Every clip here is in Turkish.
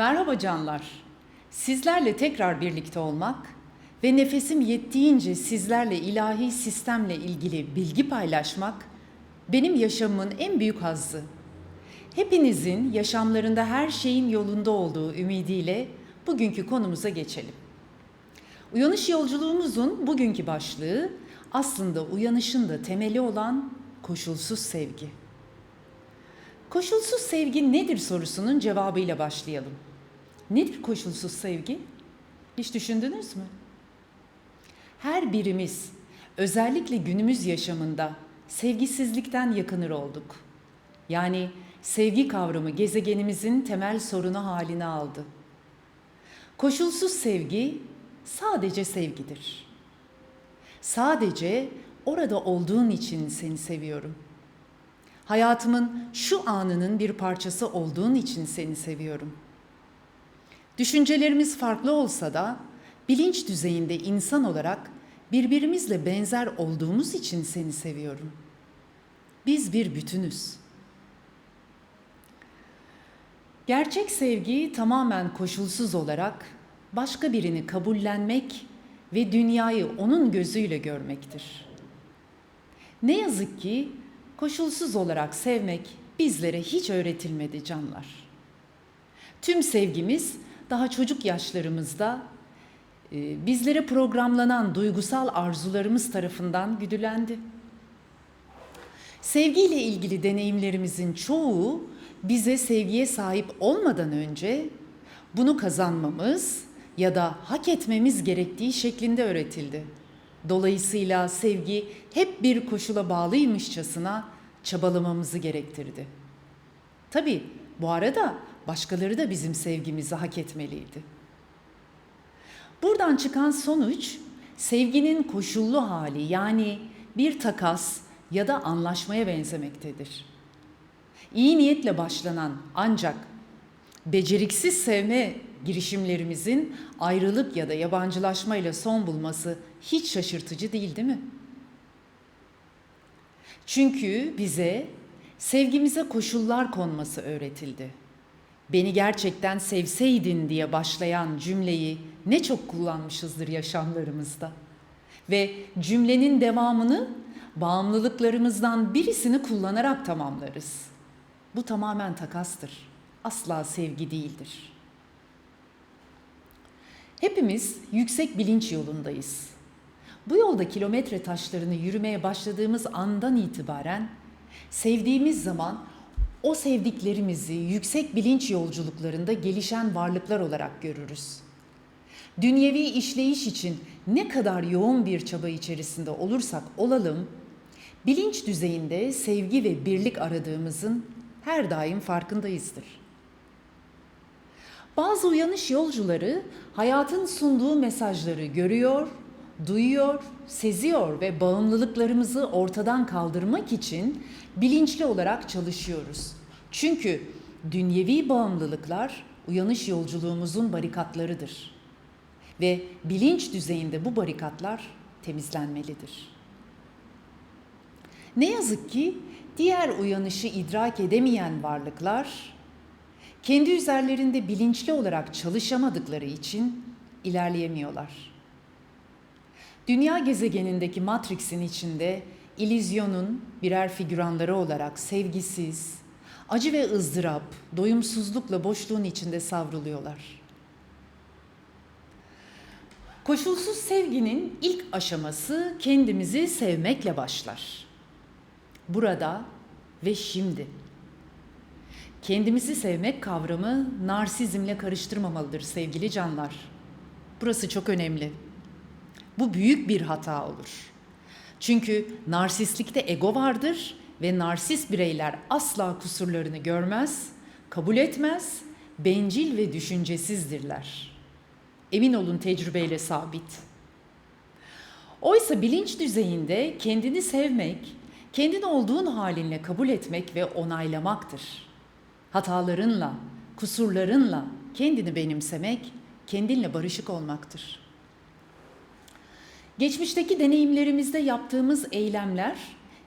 Merhaba canlar. Sizlerle tekrar birlikte olmak ve nefesim yettiğince sizlerle ilahi sistemle ilgili bilgi paylaşmak benim yaşamımın en büyük hazzı. Hepinizin yaşamlarında her şeyin yolunda olduğu ümidiyle bugünkü konumuza geçelim. Uyanış yolculuğumuzun bugünkü başlığı aslında uyanışın da temeli olan koşulsuz sevgi. Koşulsuz sevgi nedir sorusunun cevabıyla başlayalım. Nedir koşulsuz sevgi? Hiç düşündünüz mü? Her birimiz özellikle günümüz yaşamında sevgisizlikten yakınır olduk. Yani sevgi kavramı gezegenimizin temel sorunu haline aldı. Koşulsuz sevgi sadece sevgidir. Sadece orada olduğun için seni seviyorum. Hayatımın şu anının bir parçası olduğun için seni seviyorum. Düşüncelerimiz farklı olsa da bilinç düzeyinde insan olarak birbirimizle benzer olduğumuz için seni seviyorum. Biz bir bütünüz. Gerçek sevgi tamamen koşulsuz olarak başka birini kabullenmek ve dünyayı onun gözüyle görmektir. Ne yazık ki koşulsuz olarak sevmek bizlere hiç öğretilmedi canlar. Tüm sevgimiz daha çocuk yaşlarımızda e, bizlere programlanan duygusal arzularımız tarafından güdülendi. Sevgiyle ilgili deneyimlerimizin çoğu bize sevgiye sahip olmadan önce bunu kazanmamız ya da hak etmemiz gerektiği şeklinde öğretildi. Dolayısıyla sevgi hep bir koşula bağlıymışçasına çabalamamızı gerektirdi. Tabii bu arada başkaları da bizim sevgimizi hak etmeliydi. Buradan çıkan sonuç sevginin koşullu hali yani bir takas ya da anlaşmaya benzemektedir. İyi niyetle başlanan ancak beceriksiz sevme girişimlerimizin ayrılık ya da yabancılaşmayla son bulması hiç şaşırtıcı değil değil mi? Çünkü bize sevgimize koşullar konması öğretildi. Beni gerçekten sevseydin diye başlayan cümleyi ne çok kullanmışızdır yaşamlarımızda. Ve cümlenin devamını bağımlılıklarımızdan birisini kullanarak tamamlarız. Bu tamamen takastır. Asla sevgi değildir. Hepimiz yüksek bilinç yolundayız. Bu yolda kilometre taşlarını yürümeye başladığımız andan itibaren sevdiğimiz zaman o sevdiklerimizi yüksek bilinç yolculuklarında gelişen varlıklar olarak görürüz. Dünyevi işleyiş için ne kadar yoğun bir çaba içerisinde olursak olalım, bilinç düzeyinde sevgi ve birlik aradığımızın her daim farkındayızdır. Bazı uyanış yolcuları hayatın sunduğu mesajları görüyor, duyuyor, seziyor ve bağımlılıklarımızı ortadan kaldırmak için bilinçli olarak çalışıyoruz. Çünkü dünyevi bağımlılıklar uyanış yolculuğumuzun barikatlarıdır. Ve bilinç düzeyinde bu barikatlar temizlenmelidir. Ne yazık ki diğer uyanışı idrak edemeyen varlıklar kendi üzerlerinde bilinçli olarak çalışamadıkları için ilerleyemiyorlar. Dünya gezegenindeki Matrix'in içinde ilizyonun birer figüranları olarak sevgisiz, acı ve ızdırap, doyumsuzlukla boşluğun içinde savruluyorlar. Koşulsuz sevginin ilk aşaması kendimizi sevmekle başlar. Burada ve şimdi. Kendimizi sevmek kavramı narsizmle karıştırmamalıdır sevgili canlar. Burası çok önemli. Bu büyük bir hata olur. Çünkü narsistlikte ego vardır ve narsist bireyler asla kusurlarını görmez, kabul etmez, bencil ve düşüncesizdirler. Emin olun tecrübeyle sabit. Oysa bilinç düzeyinde kendini sevmek, kendin olduğun halinle kabul etmek ve onaylamaktır. Hatalarınla, kusurlarınla kendini benimsemek, kendinle barışık olmaktır. Geçmişteki deneyimlerimizde yaptığımız eylemler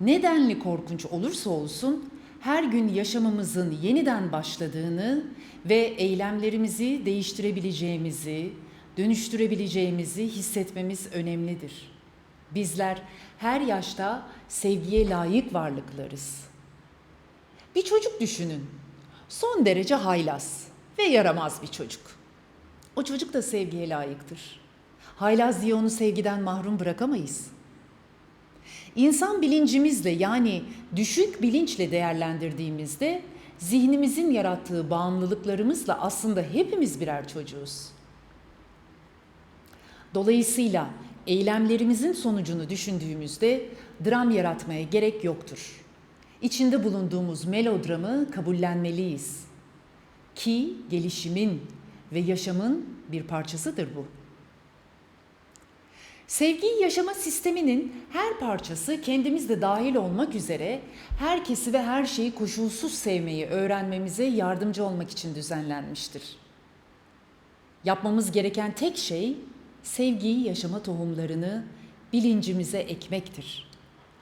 nedenli korkunç olursa olsun her gün yaşamımızın yeniden başladığını ve eylemlerimizi değiştirebileceğimizi, dönüştürebileceğimizi hissetmemiz önemlidir. Bizler her yaşta sevgiye layık varlıklarız. Bir çocuk düşünün. Son derece haylaz ve yaramaz bir çocuk. O çocuk da sevgiye layıktır. Haylaz diye onu sevgiden mahrum bırakamayız. İnsan bilincimizle yani düşük bilinçle değerlendirdiğimizde zihnimizin yarattığı bağımlılıklarımızla aslında hepimiz birer çocuğuz. Dolayısıyla eylemlerimizin sonucunu düşündüğümüzde dram yaratmaya gerek yoktur. İçinde bulunduğumuz melodramı kabullenmeliyiz. Ki gelişimin ve yaşamın bir parçasıdır bu. Sevgiyi yaşama sisteminin her parçası kendimizde dahil olmak üzere herkesi ve her şeyi koşulsuz sevmeyi öğrenmemize yardımcı olmak için düzenlenmiştir. Yapmamız gereken tek şey sevgiyi yaşama tohumlarını bilincimize ekmektir.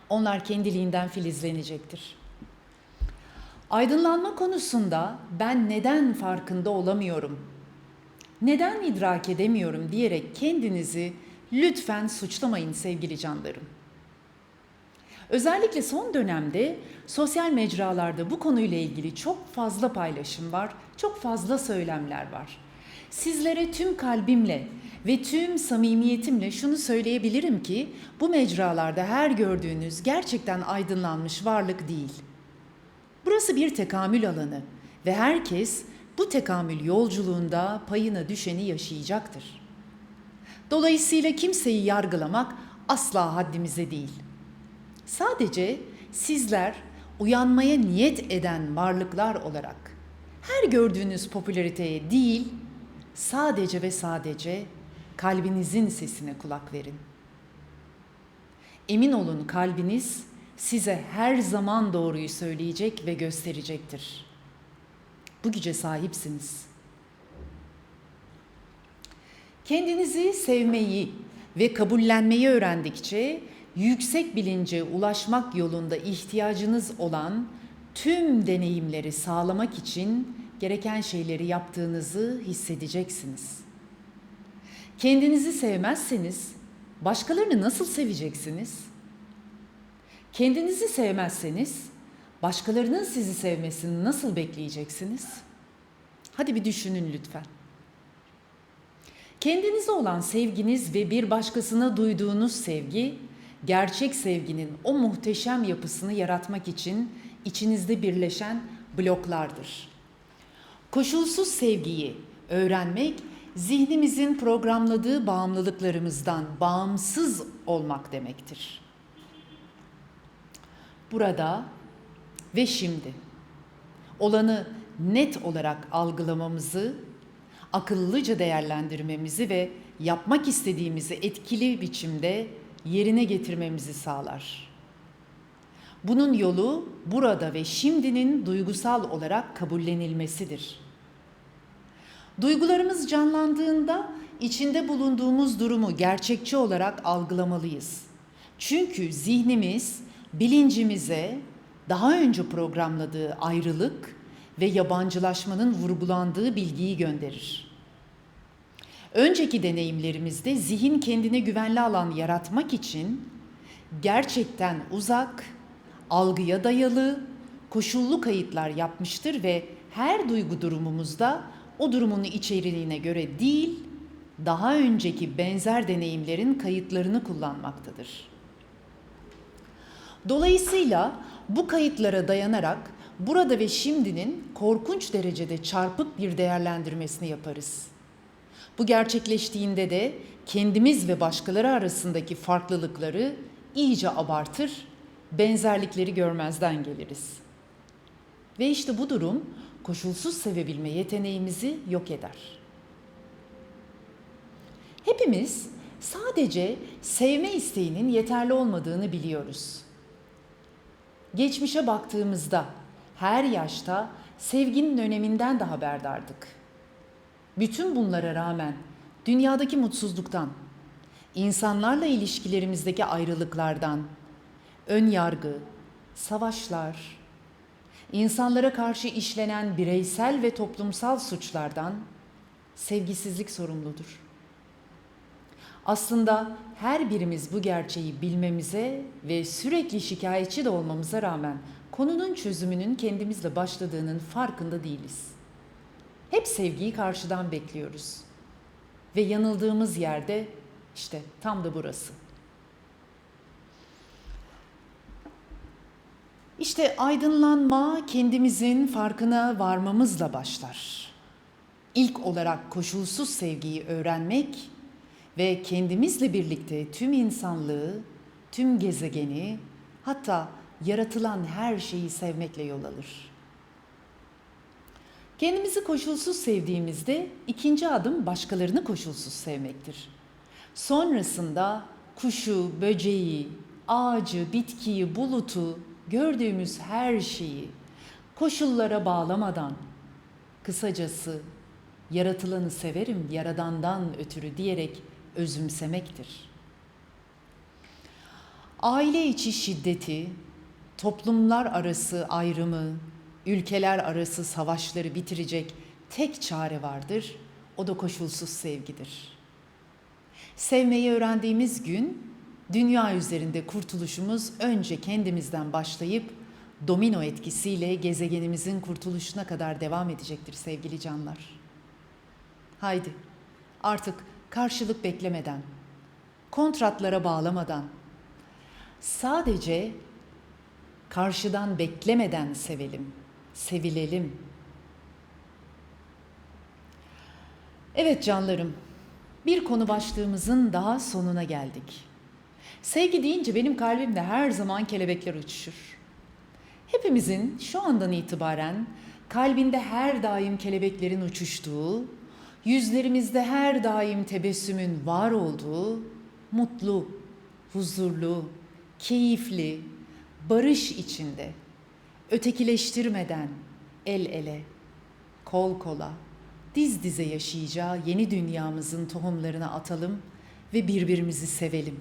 Onlar kendiliğinden filizlenecektir. Aydınlanma konusunda ben neden farkında olamıyorum? Neden idrak edemiyorum diyerek kendinizi lütfen suçlamayın sevgili canlarım. Özellikle son dönemde sosyal mecralarda bu konuyla ilgili çok fazla paylaşım var, çok fazla söylemler var. Sizlere tüm kalbimle ve tüm samimiyetimle şunu söyleyebilirim ki bu mecralarda her gördüğünüz gerçekten aydınlanmış varlık değil. Burası bir tekamül alanı ve herkes bu tekamül yolculuğunda payına düşeni yaşayacaktır. Dolayısıyla kimseyi yargılamak asla haddimize değil. Sadece sizler uyanmaya niyet eden varlıklar olarak her gördüğünüz popülariteye değil, sadece ve sadece kalbinizin sesine kulak verin. Emin olun kalbiniz size her zaman doğruyu söyleyecek ve gösterecektir. Bu güce sahipsiniz. Kendinizi sevmeyi ve kabullenmeyi öğrendikçe yüksek bilince ulaşmak yolunda ihtiyacınız olan tüm deneyimleri sağlamak için gereken şeyleri yaptığınızı hissedeceksiniz. Kendinizi sevmezseniz başkalarını nasıl seveceksiniz? Kendinizi sevmezseniz başkalarının sizi sevmesini nasıl bekleyeceksiniz? Hadi bir düşünün lütfen. Kendinize olan sevginiz ve bir başkasına duyduğunuz sevgi, gerçek sevginin o muhteşem yapısını yaratmak için içinizde birleşen bloklardır. Koşulsuz sevgiyi öğrenmek, zihnimizin programladığı bağımlılıklarımızdan bağımsız olmak demektir. Burada ve şimdi olanı net olarak algılamamızı akıllıca değerlendirmemizi ve yapmak istediğimizi etkili biçimde yerine getirmemizi sağlar. Bunun yolu burada ve şimdinin duygusal olarak kabullenilmesidir. Duygularımız canlandığında içinde bulunduğumuz durumu gerçekçi olarak algılamalıyız. Çünkü zihnimiz bilincimize daha önce programladığı ayrılık ve yabancılaşmanın vurgulandığı bilgiyi gönderir. Önceki deneyimlerimizde zihin kendine güvenli alan yaratmak için gerçekten uzak, algıya dayalı, koşullu kayıtlar yapmıştır ve her duygu durumumuzda o durumun içeriğine göre değil, daha önceki benzer deneyimlerin kayıtlarını kullanmaktadır. Dolayısıyla bu kayıtlara dayanarak burada ve şimdinin korkunç derecede çarpık bir değerlendirmesini yaparız. Bu gerçekleştiğinde de kendimiz ve başkaları arasındaki farklılıkları iyice abartır, benzerlikleri görmezden geliriz. Ve işte bu durum koşulsuz sevebilme yeteneğimizi yok eder. Hepimiz sadece sevme isteğinin yeterli olmadığını biliyoruz. Geçmişe baktığımızda her yaşta sevginin öneminden de haberdardık. Bütün bunlara rağmen dünyadaki mutsuzluktan, insanlarla ilişkilerimizdeki ayrılıklardan, ön yargı, savaşlar, insanlara karşı işlenen bireysel ve toplumsal suçlardan sevgisizlik sorumludur. Aslında her birimiz bu gerçeği bilmemize ve sürekli şikayetçi de olmamıza rağmen konunun çözümünün kendimizle başladığının farkında değiliz. Hep sevgiyi karşıdan bekliyoruz. Ve yanıldığımız yerde işte tam da burası. İşte aydınlanma kendimizin farkına varmamızla başlar. İlk olarak koşulsuz sevgiyi öğrenmek ve kendimizle birlikte tüm insanlığı, tüm gezegeni, hatta yaratılan her şeyi sevmekle yol alır. Kendimizi koşulsuz sevdiğimizde ikinci adım başkalarını koşulsuz sevmektir. Sonrasında kuşu, böceği, ağacı, bitkiyi, bulutu, gördüğümüz her şeyi koşullara bağlamadan, kısacası yaratılanı severim yaradandan ötürü diyerek özümsemektir. Aile içi şiddeti, toplumlar arası ayrımı, ülkeler arası savaşları bitirecek tek çare vardır. O da koşulsuz sevgidir. Sevmeyi öğrendiğimiz gün dünya üzerinde kurtuluşumuz önce kendimizden başlayıp domino etkisiyle gezegenimizin kurtuluşuna kadar devam edecektir sevgili canlar. Haydi artık karşılık beklemeden, kontratlara bağlamadan, sadece karşıdan beklemeden sevelim, sevilelim. Evet canlarım, bir konu başlığımızın daha sonuna geldik. Sevgi deyince benim kalbimde her zaman kelebekler uçuşur. Hepimizin şu andan itibaren kalbinde her daim kelebeklerin uçuştuğu, yüzlerimizde her daim tebessümün var olduğu, mutlu, huzurlu, keyifli, barış içinde, ötekileştirmeden, el ele, kol kola, diz dize yaşayacağı yeni dünyamızın tohumlarını atalım ve birbirimizi sevelim.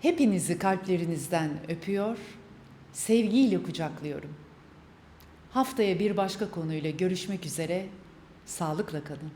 Hepinizi kalplerinizden öpüyor, sevgiyle kucaklıyorum. Haftaya bir başka konuyla görüşmek üzere, sağlıkla kalın.